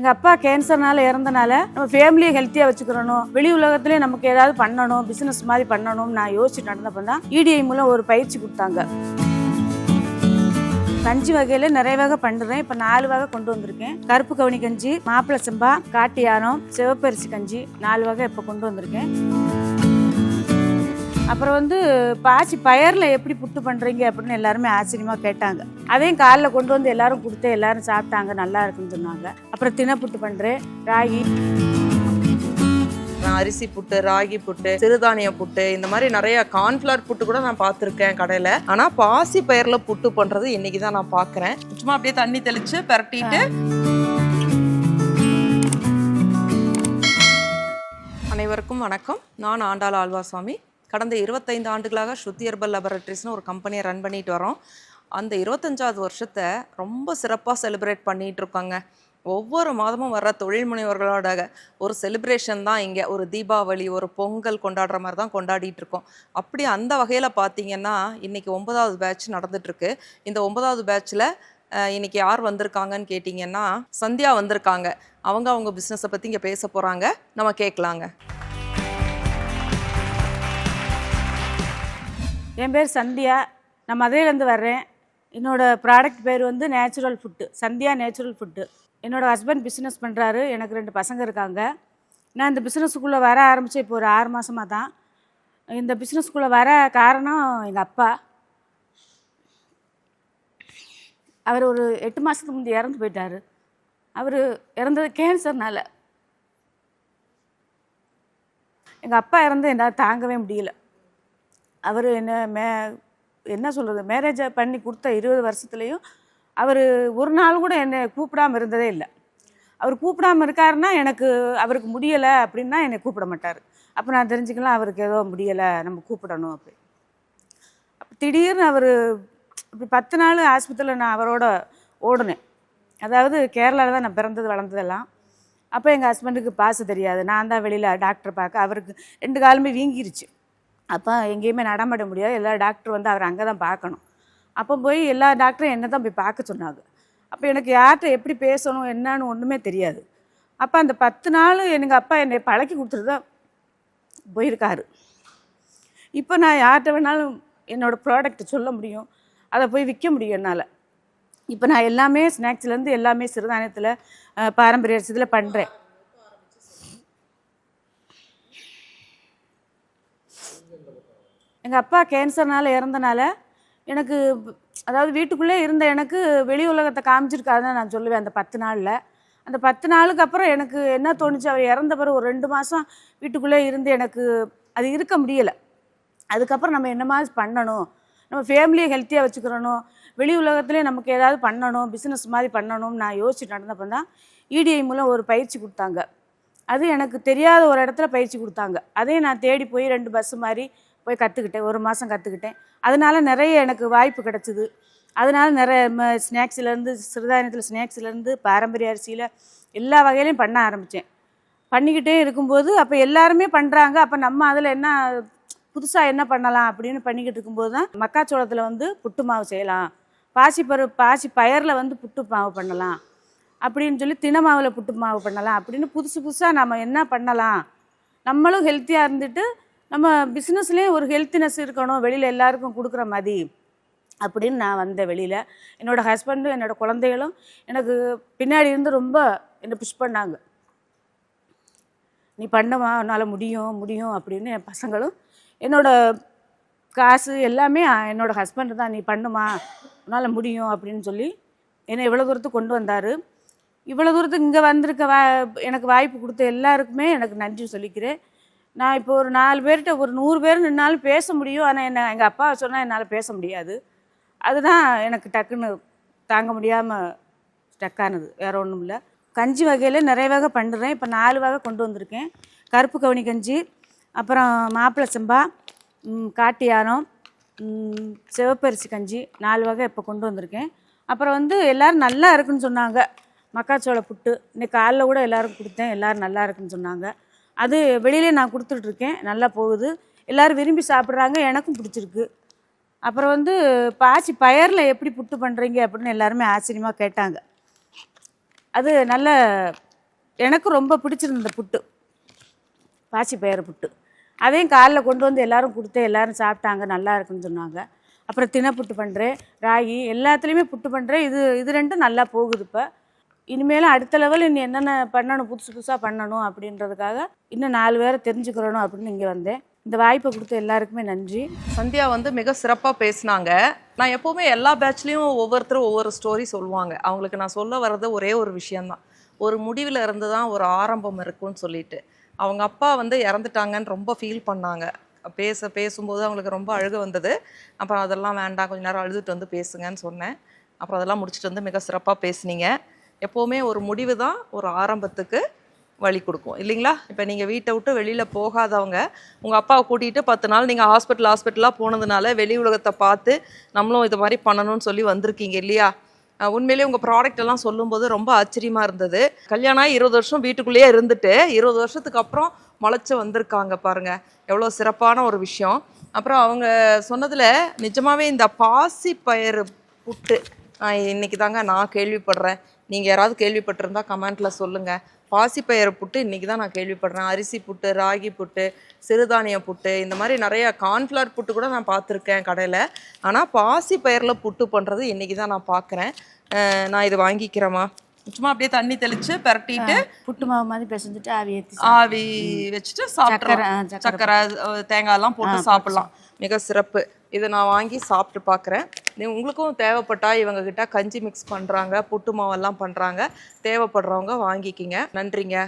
எங்கள் அப்பா கேன்சர்னால இறந்தனால நம்ம ஃபேமிலியை ஹெல்த்தியாக வச்சுக்கிறணும். வெளி உலகத்திலே நமக்கு ஏதாவது பண்ணணும் பிஸ்னஸ் மாதிரி பண்ணணும் நான் யோசிச்சுட்டு நடந்தப்போ தான் இடிஐ மூலம் ஒரு பயிற்சி கொடுத்தாங்க. கஞ்சி வகையில் நிறைய வகை பண்ணுறேன் இப்போ நாலு வகை கொண்டு வந்திருக்கேன். கருப்பு கவுனி கஞ்சி மாப்பிள சம்பா காட்டியானம் சிவப்பரிசி கஞ்சி நாலு வகை இப்போ கொண்டு வந்திருக்கேன். அப்புறம் வந்து பாசி பயரில் எப்படி புட்டு பண்ணுறீங்க அப்படின்னு எல்லாருமே ஆச்சரியமாக கேட்டாங்க. அதையும் காலில் கொண்டு வந்து எல்லாரும் கொடுத்து எல்லாரும் சாப்பிட்டாங்க நல்லா இருக்குன்னு சொன்னாங்க. அப்புறம் தின புட்டு பண்ணுறேன் ராகி. நான் அரிசி புட்டு ராகி புட்டு சிறுதானிய புட்டு இந்த மாதிரி நிறைய கார்ன்ஃபிளவர் புட்டு கூட நான் பார்த்துருக்கேன் கடையில். ஆனால் பாசி பயிரில் புட்டு பண்ணுறது இன்னைக்கு தான் நான் பார்க்குறேன். சும்மா அப்படியே தண்ணி தெளித்து பிரட்டிட்டு. அனைவருக்கும் வணக்கம். நான் ஆண்டாள் ஆழ்வாசாமி கடந்த இருபத்தைந்து ஆண்டுகளாக ஸ்ருதி ஹெர்பல் லெபரட்டரிஸ்னு ஒரு கம்பெனியை ரன் பண்ணிட்டு வரோம். அந்த இருபத்தஞ்சாவது வருஷத்தை ரொம்ப சிறப்பாக செலிப்ரேட் பண்ணிட்டு இருக்காங்க. ஒவ்வொரு மாதமும் வர்ற தொழில் முனைவர்களோட ஒரு செலிப்ரேஷன் தான் இங்கே ஒரு தீபாவளி ஒரு பொங்கல் கொண்டாடுற மாதிரி தான் கொண்டாடிட்டு இருக்கோம். அப்படி அந்த வகையில் பார்த்தீங்கன்னா இன்றைக்கி ஒன்பதாவது பேட்ச் நடந்துட்டுருக்கு இந்த ஒன்பதாவது பேட்ச்சில் இன்றைக்கி யார் வந்திருக்காங்கன்னு கேட்டிங்கன்னா சந்தியா வந்திருக்காங்க. அவங்க அவங்க பிஸ்னஸை பற்றி இங்கே பேச போகிறாங்க நம்ம கேட்கலாங்க. என் பேர் சந்தியா. நான் மதுரையிலேருந்து வர்றேன். என்னோடய ப்ராடக்ட் பேர் வந்து natural food Sandhya natural food என்னோட ஹஸ்பண்ட் பிஸ்னஸ் பண்ணுறாரு எனக்கு ரெண்டு பசங்க இருக்காங்க. நான் இந்த பிஸ்னஸுக்குள்ளே வர ஆரம்பித்து இப்போ ஒரு ஆறு மாதமாக தான். இந்த பிஸ்னஸ்க்குள்ளே வர காரணம் எங்கள் அப்பா. அவர் ஒரு எட்டு மாதத்துக்கு முந்தைய இறந்து போயிட்டார். அவர் இறந்தது கேன்சர்னால் எங்கள் அப்பா இறந்து என்னால் தாங்கவே முடியல. அவர் என்ன மே என்ன சொல்கிறது மேரேஜை பண்ணி கொடுத்த இருபது வருஷத்துலேயும் அவர் ஒரு நாள் கூட என்னை கூப்பிடாம இருந்ததே இல்லை. அவர் கூப்பிடாம இருக்காருன்னா எனக்கு அவருக்கு முடியலை அப்படின்னா என்னை கூப்பிட மாட்டார். அப்போ நான் தெரிஞ்சுக்கலாம் அவருக்கு ஏதோ முடியலை நம்ம கூப்பிடணும் அப்படி. அப்போ திடீர்னு அவர் இப்படி பத்து நாள் ஆஸ்பத்திரியில் நான் அவரோட ஓடினேன். அதாவது கேரளாவில் தான் நான் பிறந்தது வளர்ந்ததெல்லாம். அப்போ எங்கள் ஹஸ்பண்டுக்கு பாச தெரியாது. நான் தான் வெளியில் டாக்டர் பார்க்க அவருக்கு ரெண்டு காலுமே வீங்கிருச்சு. அப்போ எங்கேயுமே நடமாட முடியாது. எல்லா டாக்டர் வந்து அவர் அங்கே தான் பார்க்கணும். அப்போ போய் எல்லா டாக்டரும் என்ன தான் போய் பார்க்க சொன்னாங்க. அப்போ எனக்கு யார்கிட்ட எப்படி பேசணும் என்னன்னு ஒன்றுமே தெரியாது. அப்போ அந்த பத்து நாள் எங்கள் அப்பா என்னை பழக்கி கொடுத்துட்டு தான் போயிருக்காரு. இப்போ நான் யார்கிட்ட வேணாலும் என்னோடய ப்ராடக்ட் சொல்ல முடியும். அதை போய் விற்க முடியும் என்னால். இப்போ நான் எல்லாமே ஸ்நாக்ஸ்லேருந்து எல்லாமே சிறுதானியத்தில் பாரம்பரிய இதில் பண்ணுறேன் எங்கள் அப்பா கேன்சர்னால் இறந்தனால எனக்கு அதாவது வீட்டுக்குள்ளே இருந்த எனக்கு வெளி உலகத்தை காமிச்சிருக்காருன்னு நான் சொல்லுவேன் அந்த பத்து நாளில். அந்த பத்து நாளுக்கு அப்புறம் எனக்கு என்ன தோணுச்சு? அவர் இறந்த பிறகு ஒரு ரெண்டு மாதம் வீட்டுக்குள்ளே இருந்து எனக்கு அது இருக்க முடியலை. அதுக்கப்புறம் நம்ம என்ன மாதிரி பண்ணணும்? நம்ம ஃபேமிலியை ஹெல்த்தியாக வச்சுக்கிறணும். வெளி உலகத்துலேயே நமக்கு ஏதாவது பண்ணணும் பிஸ்னஸ் மாதிரி பண்ணணும்னு நான் யோசிச்சு நடந்தப்போ தான் இடிஐ மூலம் ஒரு பயிற்சி கொடுத்தாங்க. அது எனக்கு தெரியாத ஒரு இடத்துல பயிற்சி கொடுத்தாங்க. அதையும் நான் தேடி போய் ரெண்டு பஸ்ஸு மாதிரி போய் கற்றுக்கிட்டேன் ஒரு மாதம் கற்றுக்கிட்டேன் அதனால நிறைய எனக்கு வாய்ப்பு கிடச்சிது. அதனால நிறைய ஸ்நாக்ஸ்லேருந்து சிறுதானியத்தில் ஸ்நாக்ஸ்லேருந்து பாரம்பரிய அரிசியில் எல்லா வகையிலையும் பண்ண ஆரம்பித்தேன் பண்ணிக்கிட்டே இருக்கும்போது அப்போ எல்லாருமே பண்ணுறாங்க அப்போ நம்ம அதில் என்ன புதுசாக என்ன பண்ணலாம் அப்படின்னு பண்ணிக்கிட்டு இருக்கும்போது தான் மக்காச்சோளத்தில் வந்து புட்டு மாவு செய்யலாம். பாசி பரு பாசி பயரில் வந்து புட்டு மாவு பண்ணலாம். அப்படின்னு சொல்லி தினமாவில் புட்டு மாவு பண்ணலாம் அப்படின்னு புதுசு புதுசாக நம்ம என்ன பண்ணலாம்? நம்மளும் ஹெல்த்தியாக இருந்துட்டு நம்ம பிஸ்னஸ்லேயும் ஒரு ஹெல்த்தினஸ் இருக்கணும் வெளியில் எல்லாருக்கும் கொடுக்குற மாதிரி அப்படின்னு நான் வந்தேன் வெளியில். என்னோடய ஹஸ்பண்டும் என்னோடய குழந்தைகளும் எனக்கு பின்னாடி இருந்து ரொம்ப என்னை புஷ் பண்ணாங்க. நீ பண்ணவா? உன்னால் முடியும் முடியும் அப்படின்னு என் பசங்களும் என்னோடய காசு எல்லாமே என்னோடய ஹஸ்பண்ட் தான். நீ பண்ணுமா? உன்னால் முடியும் அப்படின்னு சொல்லி என்னை இவ்வளோ தூரத்துக்கு கொண்டு வந்தார். இவ்வளோ தூரத்துக்கு இங்கே வந்திருக்க வா எனக்கு வாய்ப்பு கொடுத்த எல்லாருக்குமே எனக்கு நன்றி சொல்லிக்கிறேன். நான் இப்போ ஒரு நாலு பேர்கிட்ட ஒரு நூறு பேர் நின்னாலும் பேச முடியும். ஆனால் என்ன எங்கள் அப்பா சொன்னால் என்னால் பேச முடியாது. அதுதான் எனக்கு டக்குன்னு தாங்க முடியாமல் ஸ்டக்கானது வேற ஒன்றும் இல்லை. கஞ்சி வகையில் நிறைய வகை பண்ணுறேன் இப்போ நாலு வகை கொண்டு வந்திருக்கேன். கருப்பு கவுனி கஞ்சி அப்புறம் மாப்பிள்ளை சம்பா காட்டு யானம் சிவப்பரிசி கஞ்சி நாலு வகை இப்போ கொண்டு வந்திருக்கேன். அப்புறம் வந்து எல்லோரும் நல்லா இருக்குன்னு சொன்னாங்க. மக்காச்சோள புட்டு. இன்னைக்கு காலைல கூட எல்லாரும் கொடுத்தேன். எல்லோரும் நல்லா இருக்குன்னு சொன்னாங்க. அது வெளியிலே நான் கொடுத்துட்ருக்கேன். நல்லா போகுது. எல்லோரும் விரும்பி சாப்பிட்றாங்க. எனக்கும் பிடிச்சிருக்கு. அப்புறம் வந்து பாச்சி பயரில் எப்படி புட்டு பண்ணுறீங்க அப்படின்னு எல்லாருமே ஆச்சரியமாக கேட்டாங்க. அது நல்ல எனக்கு ரொம்ப பிடிச்சிருந்த புட்டு. பாச்சி பயிறு புட்டு. அதையும் காலைல கொண்டு வந்து எல்லாரும் கொடுத்து எல்லாரும் சாப்பிட்டாங்க. நல்லா இருக்குன்னு சொன்னாங்க. அப்புறம் தினை புட்டு பண்ணுறேன் ராகி எல்லாத்துலேயுமே புட்டு பண்ணுறேன் இது இது ரெண்டும் நல்லா போகுது இப்போ. இனிமேலும் அடுத்த லெவல் இன்னும் என்னென்ன பண்ணணும் புதுசு புதுசாக பண்ணணும் அப்படின்றதுக்காக இன்னும் நாலு பேரை தெரிஞ்சுக்கிறணும் அப்படின்னு இங்கே வந்தேன். இந்த வாய்ப்பை கொடுத்த எல்லாருக்குமே நன்றி. சந்தியா வந்து மிக சிறப்பாக பேசினாங்க. நான் எப்போவுமே எல்லா பேட்ச்லேயும் ஒவ்வொருத்தரும் ஒவ்வொரு ஸ்டோரி சொல்லுவாங்க. அவங்களுக்கு நான் சொல்ல வர்றது ஒரே ஒரு விஷயந்தான் ஒரு முடிவில் இருந்து தான் ஒரு ஆரம்பம் இருக்கும்னு சொல்லிட்டு. அவங்க அப்பா வந்து இறந்துட்டாங்கன்னு ரொம்ப ஃபீல் பண்ணாங்க. பேச பேசும்போது அவங்களுக்கு ரொம்ப அழுக வந்தது. அப்புறம் அதெல்லாம் வேண்டாம் கொஞ்ச நேரம் அழுதுட்டு வந்து பேசுங்கன்னு சொன்னேன். அப்புறம் அதெல்லாம் முடிச்சுட்டு வந்து மிக சிறப்பாக பேசுனீங்க. எப்போவுமே ஒரு முடிவு தான் ஒரு ஆரம்பத்துக்கு வழி கொடுக்கும். இல்லைங்களா? இப்போ நீங்கள் வீட்டை விட்டு வெளியில் போகாதவங்க உங்கள் அப்பாவை கூட்டிகிட்டு பத்து நாள் நீங்கள் ஹாஸ்பிட்டல் ஹாஸ்பிட்டலாக போனதுனால வெளி உலகத்தை பார்த்து நம்மளும் இது மாதிரி பண்ணணும்னு சொல்லி வந்திருக்கீங்க இல்லையா? உண்மையிலேயே உங்கள் ப்ராடக்ட் எல்லாம் சொல்லும்போது ரொம்ப ஆச்சரியமாக இருந்தது. கல்யாணம் ஆகி இருபது வருஷம் வீட்டுக்குள்ளேயே இருந்துட்டு இருபது வருஷத்துக்கு அப்புறம் முளைச்சி வந்திருக்காங்க பாருங்க. எவ்வளோ சிறப்பான ஒரு விஷயம். அப்புறம் அவங்க சொன்னதில் நிஜமாகவே இந்த பாசி பயிறு புட்டு இன்னைக்கு தாங்க நான் கேள்விப்படுறேன். நீங்கள் யாராவது கேள்விப்பட்டிருந்தா கமெண்ட்டில் சொல்லுங்கள் பாசிப்பயிறு புட்டு இன்றைக்கி தான் நான் கேள்விப்படுறேன். அரிசி புட்டு ராகி புட்டு சிறுதானிய புட்டு இந்த மாதிரி நிறைய கார்ன்ஃப்ளவர் புட்டு கூட நான் பார்த்துருக்கேன் கடையில். ஆனால் பாசிப்பயிரில் புட்டு பண்ணுறது இன்றைக்கி தான் நான் பார்க்குறேன். நான் இது வாங்கிக்கிறேம்மா. சும்மா அப்படியே தண்ணி தெளித்து பரட்டிட்டு புட்டு மாவு மாதிரி பிசைஞ்சிட்டு ஆவி ஆவி வச்சுட்டு சக்கரை, சக்கரை அஹ், தேங்காய்லாம் போட்டு சாப்பிடலாம். மிக சிறப்பு. இதை நான் வாங்கி சாப்பிட்டு பார்க்குறேன். உங்களுக்கும் தேவைப்பட்டா இவங்கக்கிட்ட கஞ்சி மிக்ஸ் பண்ணுறாங்க புட்டு மாவெல்லாம் பண்ணுறாங்க தேவைப்படுறவங்க வாங்கிக்கிங்க. நன்றிங்க.